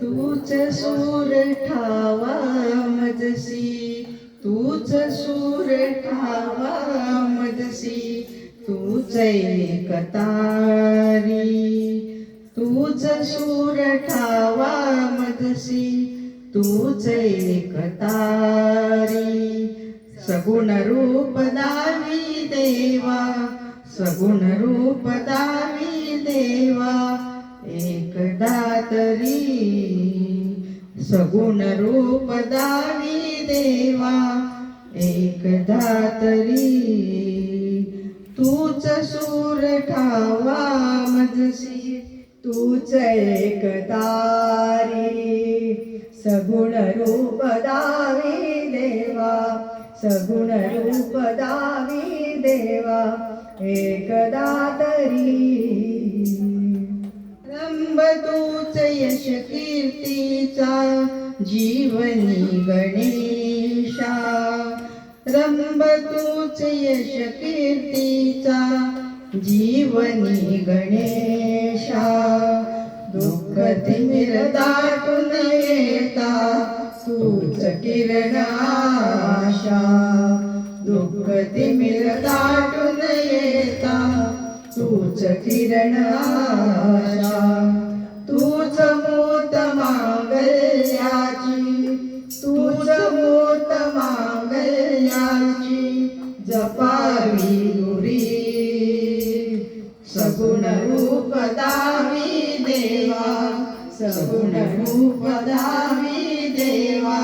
तूच सूर ठावा मजसी तूच सूर ठावा मजसी तूच एकतारी तूच सूर ठावा मजसी तूच एकतारी सगुण रूप दावी देवा सगुण रूप दावी देवा एकदा तरी. सगुण रूप दावी देवा एकदा तरी. तूच सूर ठावा मजसी तूच एकतारी सगुण रूप दावी देवा सगुण रूप दावी देवा एकदा जीवनी गणेशा रंब तूच यश कीर्तीचा जीवनी गणेशा. दुःख तिमिर दाटून येता तूच किरण आशा दुःख तिमिर दाटून येता तूच किरणाशा. जपावी दुरी सगुण रूप दावी देवा सगुण रूप दावी देवा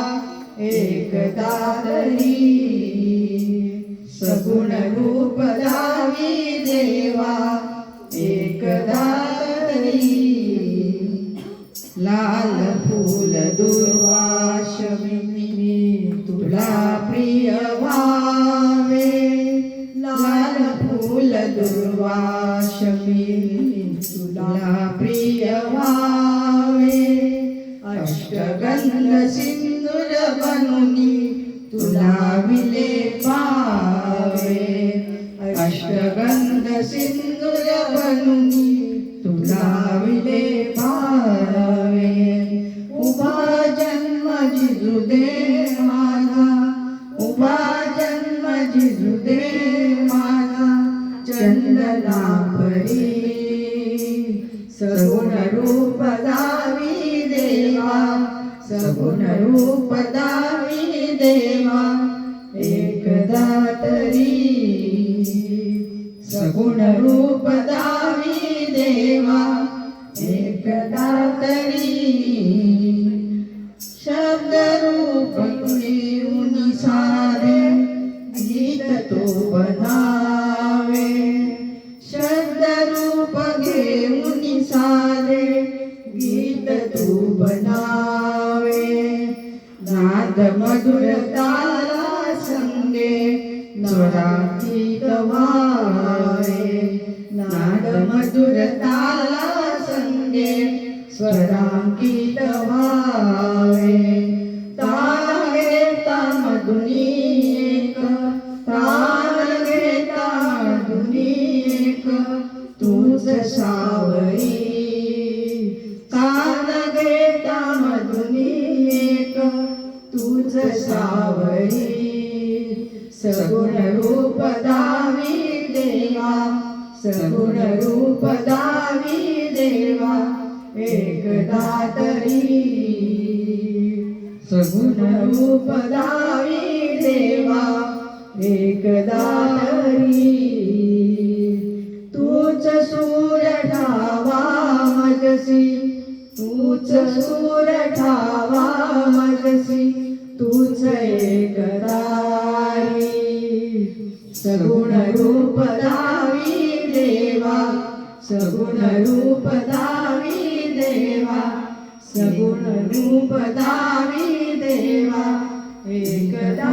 एकदा तरी सगुण रूप दावी देवा एकदा तरी लाल फूल दुर्वाशमी तुला प्रिय अष्टगंध सिंदूर बनुनी तुला विले पावे. अष्टगंध सिंदूर बनुनी तुला विले पावे. उभा जन्म जिजुदे माझा एकदा तरी सगुण रूप दावी देवा एकदा तरी शब्द रूप घेऊन सारे गीत तो बनावे शब्द रूप घेऊन सारे गीत तू बनावे नाद मधुर तारा संगे स्वराती गवावे नाद मधुर ताला संगे स्वरांकित व्हावे तान घेता मधुनी एक ताल घेता मधुनी एक तूच सावरी तान घेता मधुनी एक तूच सावरी सगुण रूप दावी देवा सगुण रूप दावी देवा एकदा तरी. सगुण रूप दावी देवा एकदा तरी. तूच सूर ठावा मजसी तूच सूर सगुण रूप दावी देवा सगुण रूप दावी देवा सगुण रूप दावी देवा एकदा